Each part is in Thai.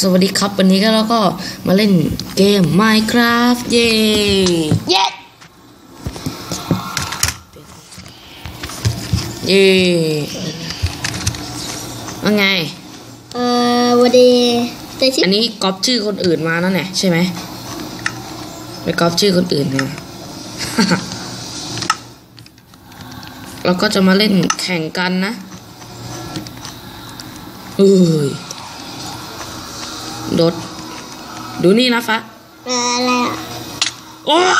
สวัสดีครับ วันนี้ก็เราก็มาเล่นเกม Minecraft เย้เย้เย้ว่าไง เอ่อวันดีแต่ชื่ออันนี้ก๊อปชื่อคนอื่นมานั่นแหละใช่ไหมไปก๊อปชื่อคนอื่นมา เราก็จะมาเล่นแข่งกันนะเอ้ย โดด ดูนี่นะฟ้าอะไรอะโอ้ย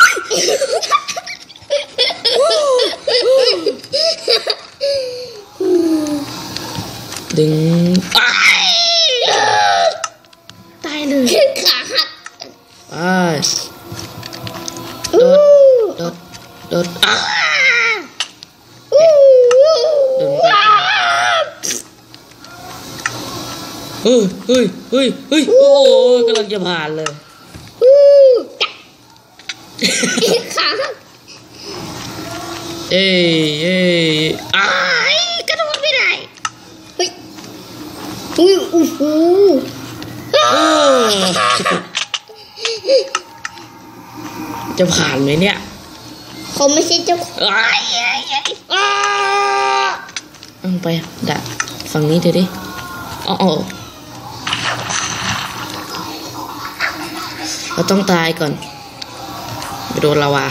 ดึงอ้ายตายเลยขาหักไปโดด โดด โดดอ้าโดดไป เฮ้ยเฮ้ยเฮ้ยเฮ้ยโอ้ยกำลังจะผ่านเลยขาหักเอ้ยเอ้ยอ้ายกระโดดไม่ได้เฮ้ยอุ้ยโอ้โหโอ้จะผ่านไหมเนี่ยเขาไม่ใช่เจ้าของอ้ายอ้ายอ้ายอ้าเอาไปดักฝั่งนี้เดี๋ยวดิอ๋อ เราต้องตายก่อนโดนละวา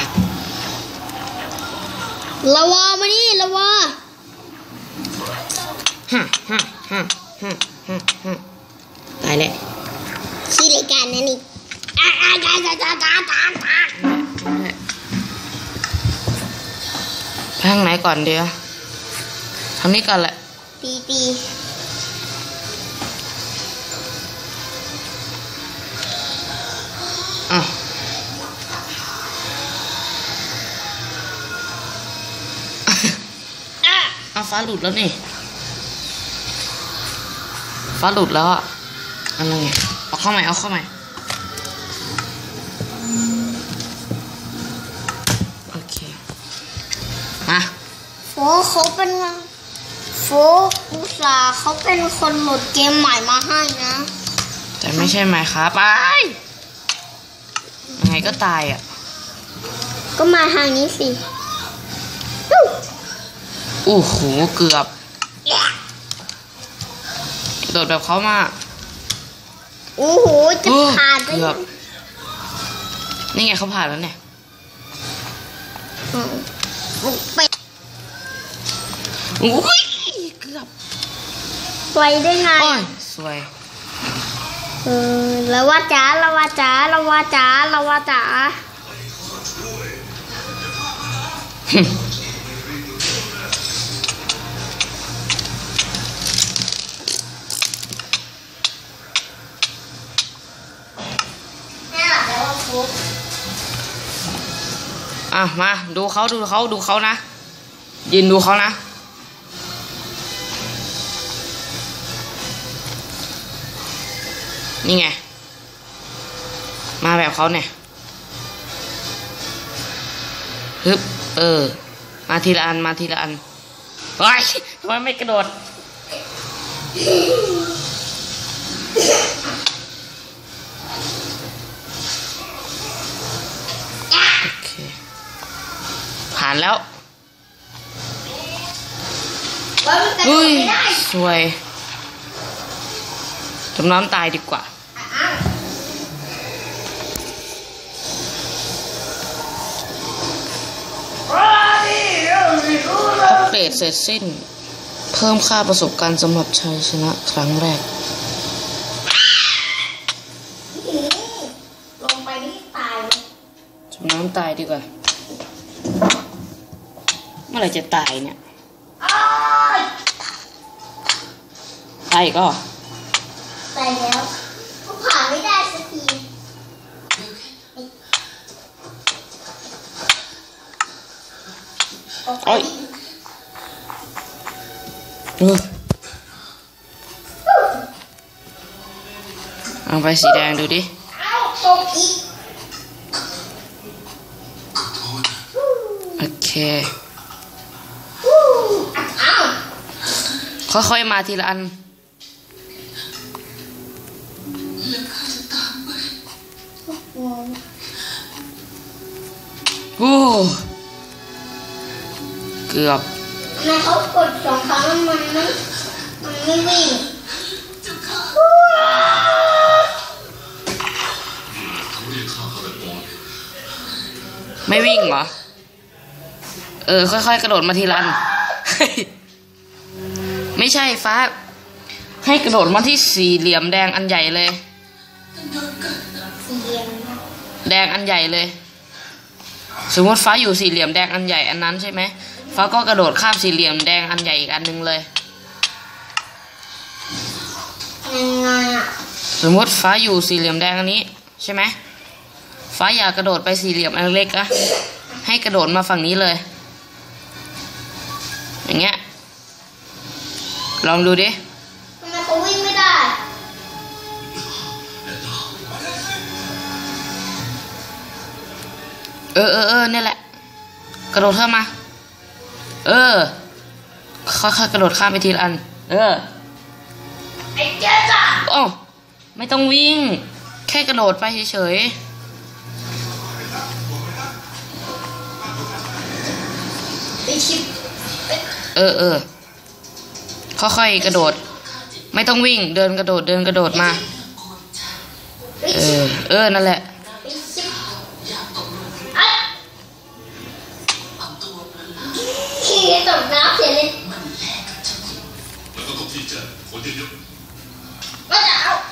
ละวามานี่ละวาฮ่าฮะฮะฮะฮะตายแล้วชื่อรการนั่นนี่อ่าอ่าอ่าอ่าอ่าอาอ่าทางไหนก่อนเดียวทานี้ก่อนแหละปีปี อ้าวฟ้าหลุดแล้วนี่ ฟ้าหลุดแล้วอะอะไรไงเอาเข้าใหม่เอาเข้าใหม่โอเค มาโฟเขาเป็นโฟอุตส่าห์เขาเป็นคนโหลดเกมใหม่มาให้นะ แต่ไม่ใช่ไหมครับไปยังไงก็ตายอะ ก็มาทางนี้สิ โอ้โห เกือบ โดดแบบเขามาโอ้โห จะโอ้ผ่านไปเกือบ นี่ไงเขาผ่านแล้วเนี่ยอืมไปโอ้ยเกือบไปได้ไงโอ้ยสวย เออแล้วว่าจ๋าแล้วว่าจ๋าแล้วว่าจ๋าแล้วว่าจ๋า มาดูเขาดูเขาดูเขานะ ยืนดูเขานะ นี่ไง มาแบบเขาเนี่ยฮึบเออ มาทีละอัน มาทีละอันเฮ้ยทำไมไม่กระโดดานแล้วว่ามันกระโดอุ้ดยไม่ได้สวยจมน้ำตายดีกว่าอ้าวอัปเดตเสร็จสิ้น เพิ่มค่าประสบการณ์สำหรับชัยชนะครั้งแรก ลงไปนี่ตายเลย จมน้ำตายดีกว่า เมื่อไหร่จะตายเนี่ยอ้ายตายก็ตายแล้วก็ผ่านไม่ได้สักทีออกไปโอ้ยเออเอาไปสีแดงดูดิเอ้าตกอีกโอเค ค่อยๆมาทีละอันโอ้เกือบทำไมเขากดสองครั้งแล้วมันไม่มันไม่วิ่งไม่วิ่งเหรอ เออ ค่อยๆ กระโดดมาทีละอัน ไม่ใช่ฟ้า ให้กระโดดมาที่สี่เหลี่ยมแดงอันใหญ่เลยสี่เหลี่ยมแดงอันใหญ่เลย สมมติฟ้าอยู่สี่เหลี่ยมแดงอันใหญ่อันนั้นใช่ไหมฟ้าก็กระโดดข้ามสี่เหลี่ยมแดงอันใหญ่อีกอันหนึ่งเลยยังไงอะสมมติฟ้าอยู่สี่เหลี่ยมแดงอันนี้ใช่ไหมฟ้าอยากกระโดดไปสี่เหลี่ยมอันเล็กอะให้กระโดดมาฝั่งนี้เลย อย่างเงี้ย ลองดูดิทำไมเขาวิ่งไม่ได้เออเออเออเนี่ยแหละ กระโดดเข้ามา เออค่อยๆกระโดดข้ามไปทีละอัน เออไอ้เจ๊จ้ะโอ้าไม่ต้องวิ่ง แค่กระโดดไปเฉยไอชิปๆเออเออ ค่อยๆกระโดด ไม่ต้องวิ่ง เดินกระโดดเดินกระโดดมาไอเอชิอปเออ นั่นแหละไอชิปไอ้ขี่ตกน้ำเสียเลยแล้วก็ต้องที่จะคนเยอะก็จะเอาๆ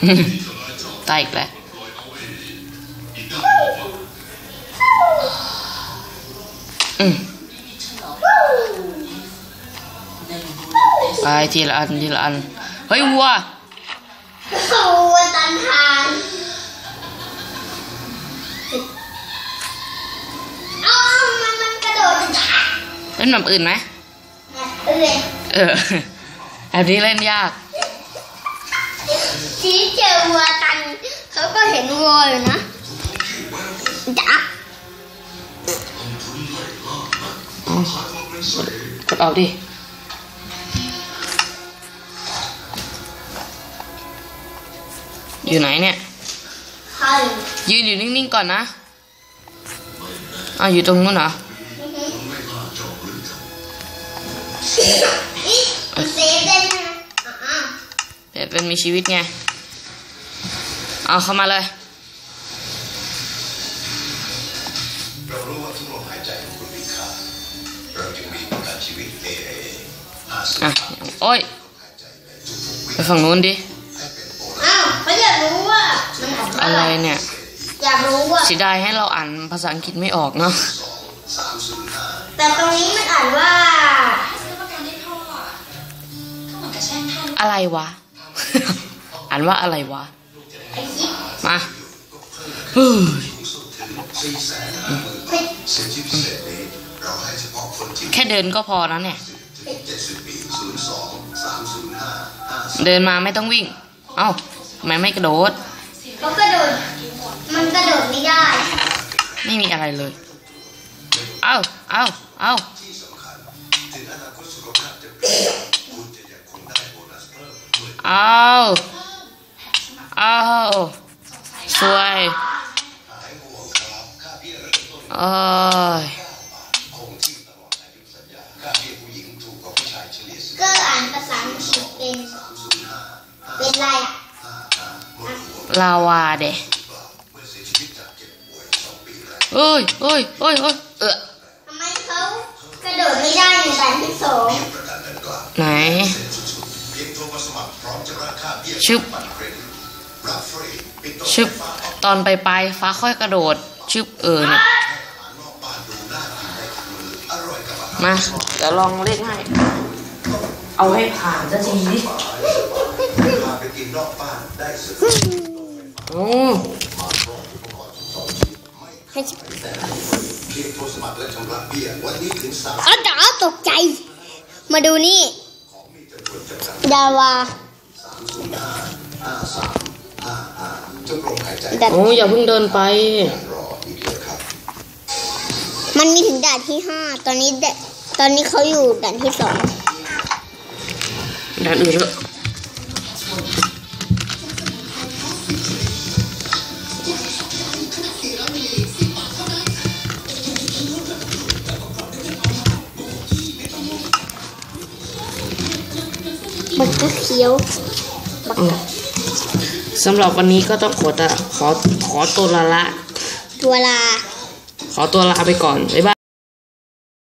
ที่ทำร้ายเจ้าตายอีกแล้วปล่อยเอาไว้อีกด้านหนึ่งว่าอืม ไปทีละอันทีละอัน เฮ้ยวัวเขาตันทางเอามันมันกระโดดจ้ะเล่นแบบอื่นไหมเออเออแบบนี้เล่นยากทีเจอวัวตันเขาก็เห็นวัวอยู่นะจ้ะกดออกดิ อยู่ไหนเนี่ยใครยืนอยู่นิ่งๆก่อนนะอะอยู่ตรงนู้นเหรออีเซฟได้ไหมอ่าเป็ดเป็นมีชีวิตไง เอาเข้ามาเลยเรารู้ว่าทุกลมหายใจของคุณมีค่าเราจึงมีประกันชีวิต AIA ห้าสิบอะโอ้ยไปฝั่งนู้นดิ ออกอะอะไรไรเนี่ย อยากรู้ว่าเสียดายให้เราอ่านภาษาอังกฤษไม่ออกเนาะแต่ตรงนี้มันอ่านว่าซื้อประกันให้พ่ออะก็เหมือนกับแช่งท่านอะไรวะ อ่านว่าอะไรวะไอ้จิ๊บมาเฮ้ยเฮ้ยสิทธิพิเศษนี้เราให้เฉพาะคนที่แค่เดินก็พอนะเนี่ยเจ็ดสิบปีศูนย์สองสามศูนย์ห้าห้าเดินมาไม่ต้องวิ่ง เอ้าทำไมไม่กระโดด เขากระโดด มันกระโดดไม่ได้ ไม่มีอะไรเลย เอ้าเอ้าเอ้าถึงอาคตสุขภาพจะเปลี่ยนคุณจะยังค ลาวาเดะเมื่อเสียชีวิตจากเจ็บป่วยสองปีแรกเอ้ยเอ้ยเอ้ยเอ้ยเออทำไมเขากระโดดไม่ได้ในด่านที่สองประกันดังกล่าวไหนเพียงโทรมาสมัครพร้อมจะรับค่าเบี้ยชึบบัตรเครดิตรับฟรีปิดโต๊ะชึบตอนไปไปฟ้าค่อยกระโดดชึบเออเนี่ยนอกบ้านดูน่ากินได้ทุกมืออร่อยกับอาหารมาเดี๋ยวลองเล่นให้ เอาให้ผ่านสักทีดิ โอ้ให้เพียงโทรสมัครและชำระเบี้ยวันนี้ถึงสามอ้าวจ๋าตกใจ มาดูนี่ดาวาห้าสามห้าห้าจนลมหายใจด่านโอ้อย่าเพิ่งเดินไปรออีกเยอะครับมันมีถึงด่านที่ห้าตอนนี้ดตอนนี้เขาอยู่ด่านที่สองด้านอื่นเถอะ บักกะเขียวบักอืมสำหรับวันนี้ก็ต้องขอตะขอขอตัวลาละ ตัวลา ขอตัวลาไปก่อน บ๊ายบาย